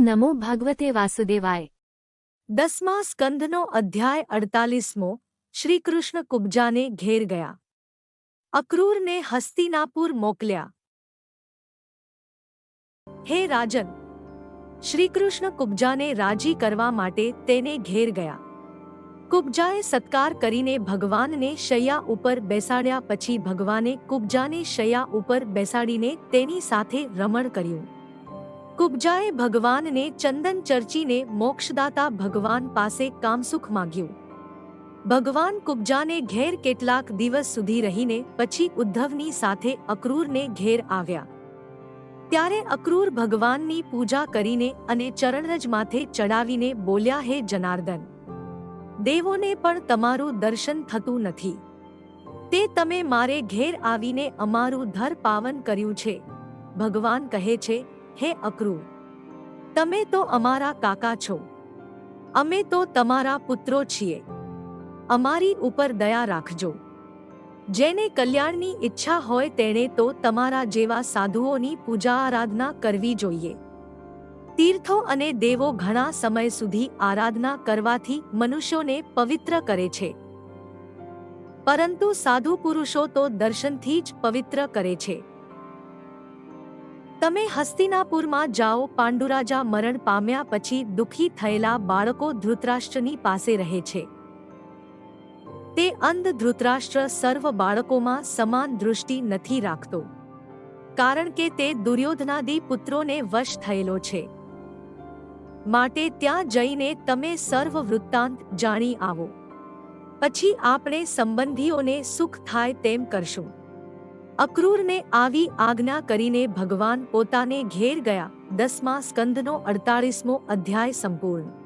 નમો ભગવતે વાસુદેવાય દસમા સ્કંધનો અધ્યાય અડતાલીસમો શ્રીકૃષ્ણ કુબ્જાને ઘેર ગયા અક્રૂરને હસ્તિનાપુર મોકલ્યા હે રાજન શ્રીકૃષ્ણ કુબ્જાને રાજી કરવા માટે તેને ઘેર ગયા કુબ્જાએ સત્કાર કરીને ભગવાનને શૈયા ઉપર બેસાડ્યા પછી ભગવાને કુબ્જાને શૈયા ઉપર બેસાડીને તેની સાથે રમણ કર્યું કુબ્જાએ ભગવાનને ચંદન ચર્ચીને મોક્ષદાતા ભગવાન પાસે કામસુખ માગ્યું. ભગવાન કુબજાને ઘેર કેટલાક દિવસ સુધી રહીને પછી ઉદ્ધવની સાથે અક્રૂરને ઘેર આવ્યા. ત્યારે અક્રૂર ભગવાનની પૂજા કરીને અને ચરણરજ માથે ચડાવીને બોલ્યા, હે જનાર્દન, દેવોને પણ તમારું દર્શન થતું નથી. તે તમે મારે ઘેર આવીને અમારું ધર પાવન કર્યું છે. ભગવાન કહે છે હે અક્રૂર, તમે તો અમારા કાકા છો. અમે તો તમારા પુત્રો છીએ. અમારી ઉપર દયા રાખજો. જેને કલ્યાણની ઈચ્છા હોય તેણે તો તમારા જેવા સાધુઓની પૂજા આરાધના કરવી જોઈએ. તીર્થો અને દેવો ઘણા સમય સુધી આરાધના કરવાથી મનુષ્યોને પવિત્ર કરે છે. પરંતુ સાધુ પુરુષો તો દર્શનથી જ પવિત્ર કરે છે. તમે હસ્તિનાપુરમાં જાઓ, પાંડુરાજા મરણ પામ્યા પછી દુઃખી થયેલા બાળકો ધૃતરાષ્ટ્રની પાસે રહે છે. તે અંધ ધૃતરાષ્ટ્ર સર્વ બાળકોમાં સમાન દૃષ્ટિ નથી રાખતો. કારણ કે તે દુર્યોધનાદિ પુત્રોને વશ થયેલો છે. માટે ત્યાં જઈને તમે સર્વ વૃત્તાંત જાણી આવો. પછી આપણે સંબંધીઓને સુખ થાય તેમ કરશું. અક્રૂરને આવી આજ્ઞા કરીને ભગવાન પોતાને ઘેર ગયા. દસમા સ્કંદનો અડતાળીસમો અધ્યાય સંપૂર્ણ.